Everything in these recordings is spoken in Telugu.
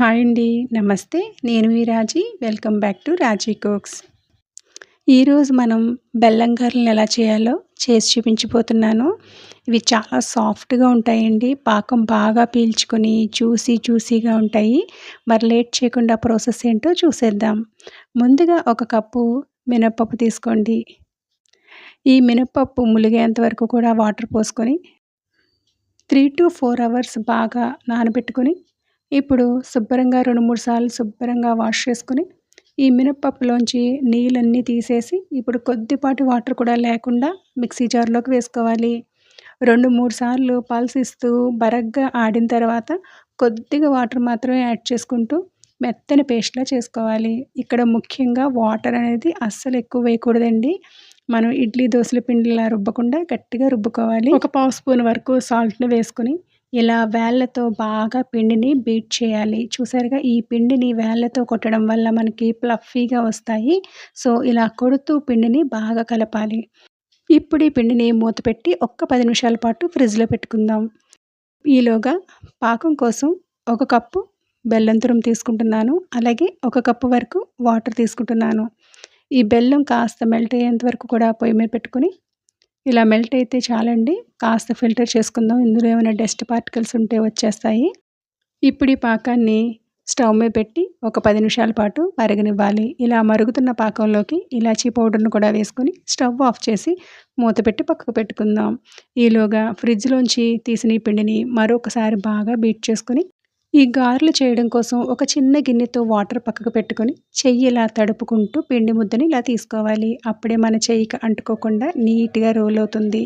హాయ్ అండి. నమస్తే. నేను మీ Raji. Welcome back to Raji cooks. ఈరోజు మనం బెల్లం గారెలను ఎలా చేయాలో చేసి చూపించిపోతున్నాను ఇవి చాలా సాఫ్ట్గా ఉంటాయండి. పాకం బాగా పీల్చుకొని చూసి చూసిగా ఉంటాయి. మరి లేట్ చేయకుండా ప్రాసెస్ ఏంటో చూసేద్దాం. ముందుగా ఒక కప్పు మినప్పప్పు తీసుకోండి. ఈ మినప్పప్పు ములిగేంత వరకు కూడా వాటర్ పోసుకొని త్రీ టు ఫోర్ అవర్స్ బాగా నానబెట్టుకొని ఇప్పుడు శుభ్రంగా రెండు మూడు సార్లు శుభ్రంగా వాష్ చేసుకుని ఈ మినప్పప్పులోంచి నీళ్ళన్నీ తీసేసి ఇప్పుడు కొద్దిపాటి వాటర్ కూడా లేకుండా మిక్సీ జార్లోకి వేసుకోవాలి. రెండు మూడు సార్లు పల్సిస్తూ బరగ్గా ఆడిన తర్వాత కొద్దిగా వాటర్ మాత్రమే యాడ్ చేసుకుంటూ మెత్తని పేస్ట్లా చేసుకోవాలి. ఇక్కడ ముఖ్యంగా వాటర్ అనేది అస్సలు ఎక్కువ వేయకూడదండి. మనం ఇడ్లీ దోశల పిండిలా రుబ్బకుండా గట్టిగా రుబ్బుకోవాలి. ఒక పావు స్పూన్ వరకు సాల్ట్ని వేసుకుని ఇలా వేళ్ళతో బాగా పిండిని బీట్ చేయాలి. చూసారుగా ఈ పిండిని వేళ్ళతో కొట్టడం వల్ల మనకి ప్లఫీగా వస్తాయి. సో ఇలా కొడుతూ పిండిని బాగా కలపాలి. ఇప్పుడు ఈ పిండిని మూత పెట్టి ఒక్క పది నిమిషాల పాటు ఫ్రిడ్జ్లో పెట్టుకుందాం. ఈలోగా పాకం కోసం ఒక కప్పు బెల్లం తురుము తీసుకుంటున్నాను. అలాగే ఒక కప్పు వరకు వాటర్ తీసుకుంటున్నాను. ఈ బెల్లం కాస్త మెల్ట్ అయ్యేంత వరకు కూడా పొయ్యి మీద పెట్టుకుని ఇలా మెల్ట్ అయితే చాలండి. కాస్త ఫిల్టర్ చేసుకుందాం. ఇందులో ఏమైనా డస్ట్ పార్టికల్స్ ఉంటే వచ్చేస్తాయి. ఇప్పుడు ఈ పాకాన్ని స్టవ్ మీద పెట్టి ఒక పది నిమిషాల పాటు మరగనివ్వాలి. ఇలా మరుగుతున్న పాకంలోకి ఇలాచీ పౌడర్ను కూడా వేసుకొని స్టవ్ ఆఫ్ చేసి మూత పెట్టి పక్కకు పెట్టుకుందాం. ఈలోగా ఫ్రిడ్జ్లోంచి తీసిన ఈ పిండిని మరొకసారి బాగా బీట్ చేసుకొని ఈ గారెలు చేయడం కోసం ఒక చిన్న గిన్నెతో వాటర్ పక్కకు పెట్టుకొని చెయ్యి ఇలా తడుపుకుంటూ పిండి ముద్దని ఇలా తీసుకోవాలి. అప్పుడే మన చెయ్యికి అంటుకోకుండా నీట్గా రోల్ అవుతుంది.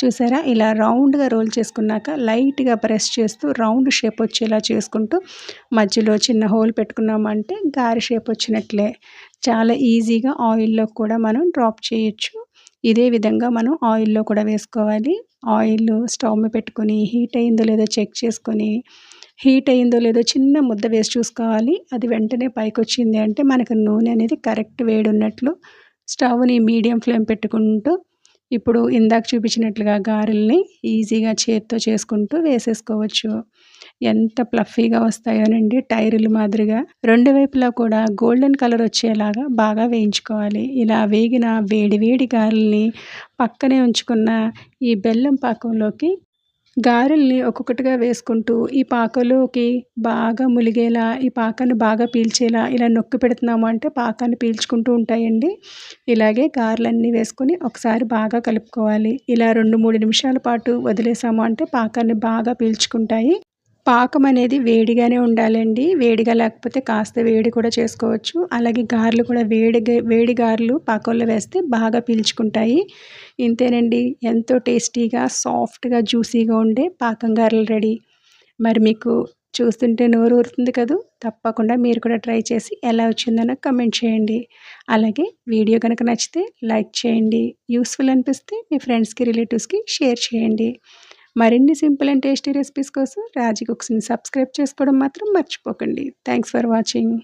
చూసారా? ఇలా రౌండ్గా రోల్ చేసుకున్నాక లైట్గా ప్రెస్ చేస్తూ రౌండ్ షేప్ వచ్చేలా చేసుకుంటూ మధ్యలో చిన్న హోల్ పెట్టుకున్నామంటే గారె షేప్ వచ్చినట్లే. చాలా ఈజీగా ఆయిల్లో కూడా మనం డ్రాప్ చేయొచ్చు. ఇదే విధంగా మనం ఆయిల్లో కూడా వేసుకోవాలి. ఆయిల్ స్టవ్ మీద పెట్టుకొని హీట్ అయిందో లేదో చెక్ చేసుకొని హీట్ అయిందో లేదో చిన్న ముద్ద వేసి చూసుకోవాలి. అది వెంటనే పైకి వచ్చింది అంటే మనకు నూనె అనేది కరెక్ట్ వేడి ఉన్నట్లు స్టవ్ని మీడియం ఫ్లేమ్ పెట్టుకుంటూ ఇప్పుడు ఇందాక చూపించినట్లుగా గారెల్ని ఈజీగా చేత్తో చేసుకుంటూ వేసేసుకోవచ్చు. ఎంత ప్లఫీగా వస్తాయోనండి టైర్లు మాదిరిగా. రెండు వైపులా కూడా గోల్డెన్ కలర్ వచ్చేలాగా బాగా వేయించుకోవాలి. ఇలా వేగిన వేడి వేడి గారెల్ని పక్కనే ఉంచుకున్న ఈ బెల్లం పాకంలోకి గారెల్ని ఒక్కొక్కటిగా వేసుకుంటూ ఈ పాకలోకి బాగా ములిగేలా ఈ పాకాన్ని బాగా పీల్చేలా ఇలా నొక్కి పెడుతున్నాము అంటే పాకాన్ని పీల్చుకుంటూ ఉంటాయండి. ఇలాగే గారెలన్నీ వేసుకొని ఒకసారి బాగా కలుపుకోవాలి. ఇలా రెండు మూడు నిమిషాల పాటు వదిలేసాము అంటే పాకాన్ని బాగా పీల్చుకుంటాయి. పాకం అనేది వేడిగానే ఉండాలండి. వేడిగా లేకపోతే కాస్త వేడి కూడా చేసుకోవచ్చు. అలాగే గారెలు కూడా వేడి వేడి గారెలు పాకంలో వేస్తే బాగా పీల్చుకుంటాయి. ఇంతేనండి. ఎంతో టేస్టీగా సాఫ్ట్గా జ్యూసీగా ఉండే పాకం గారెలు రెడీ. మరి మీకు చూస్తుంటే నోరు ఊరుతుంది కదూ? తప్పకుండా మీరు కూడా ట్రై చేసి ఎలా వచ్చిందనో కమెంట్ చేయండి. అలాగే వీడియో కనుక నచ్చితే లైక్ చేయండి. యూస్ఫుల్ అనిపిస్తే మీ ఫ్రెండ్స్కి రిలేటివ్స్కి షేర్ చేయండి. మరిన్ని సింపుల్ అండ్ టేస్టీ రెసిపీస్ కోసం రాజీ కుక్స్ని సబ్స్క్రైబ్ చేసుకోవడం మాత్రం మర్చిపోకండి. Thanks for watching.